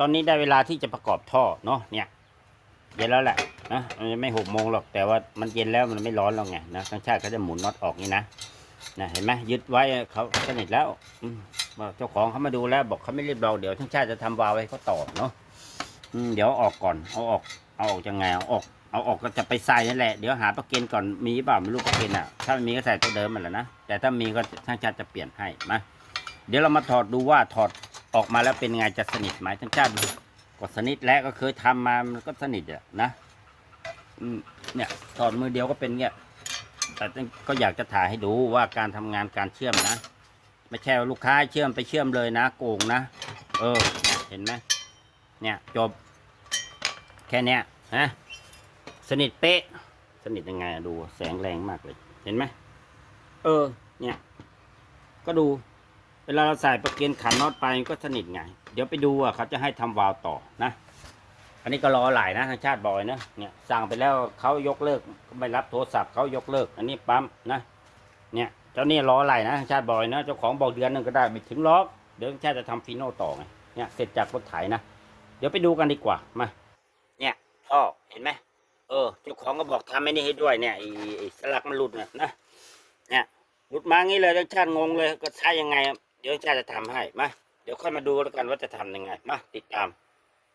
ตอนนี้ได้เวลาที่จะประกอบท่อเนาะเนี่ยเย็นแล้วแหละนะมันยังไม่หกโมงหรอกแต่ว่ามันเย็นแล้วมันไม่ร้อนแล้วไงนะทั้งชาติเขาจะหมุนน็อตออกนี่นะนะเห็นไหมยึดไว้เขาสนิทแล้วอืมาเจ้าของเขามาดูแล้วบอกเขาไม่รีบเราเดี๋ยวทั้งชาติจะทำวาล์วให้เขาต่อเนาะเดี๋ยวออกก่อนเอาออกเอาออกยังไงเอาออกเอาออกก็จะไปใส่นั่นแหละเดี๋ยวหาประเกนก่อนมีเปล่าไม่รู้ประเกนอะ ถ้าไม่มีก็ใส่ตัวเดิมมันแหละนะแต่ถ้ามีก็ทั้งชาติจะเปลี่ยนให้มาเดี๋ยวเรามาถอดดูว่าถอด ออกมาแล้วเป็นไงจะสนิทไหมทั้งชาติก็สนิทแล้วก็เคยทำมามันก็สนิทอะนะเนี่ยถอดมือเดียวก็เป็นเงี้ยแต่ก็อยากจะถ่ายให้ดูว่าการทำงานการเชื่อมนะไม่ใช่ลูกค้าเชื่อมไปเชื่อมเลยนะโกงนะเออเห็นไหมเนี่ยจบ แค่เนี้ยฮะสนิทเป๊ะ สนิทยังไงดูแสงแรงมากเลย เห็นไหมเออ เนี่ย ก็ดู เวลาเราใส่ประเกันขันน็อตไปก็สนิทไง เดี๋ยวไปดูอะเขาจะให้ทำวาล์วต่อนะ อันนี้ก็รอหลายนะทางชาติบอยนะเนี่ยสั่งไปแล้วเขายกเลิกไม่รับโทรศัพท์เขายกเลิก อันนี้ปั๊มนะ เนี่ยเจ้านี่รอหลายนะทางชาติบอยนะเจ้าของบอกเดือนหนึงก็ได้ไม่ถึงล็อกเดี๋ยวชาติจะทำฟีโน่ต่อไงเนี่ยเสร็จจากรถไถนะเดี๋ยวไปดูกันดีกว่ามาเนี่ยพ่อเห็นไหมเออเจ้าของก็บอกทำไอ้นี่ให้ด้วยเนี่ยไอ้สลักมันหลุดน่ะนะเนี่ยหลุดมางี้เลยทางชาติงงเลยก็ใช้ยังไง เดี๋ยวชาจะทำให้มาเดี๋ยวค่อยมาดูแล้วกันว่าจะทำยังไงมาติดตาม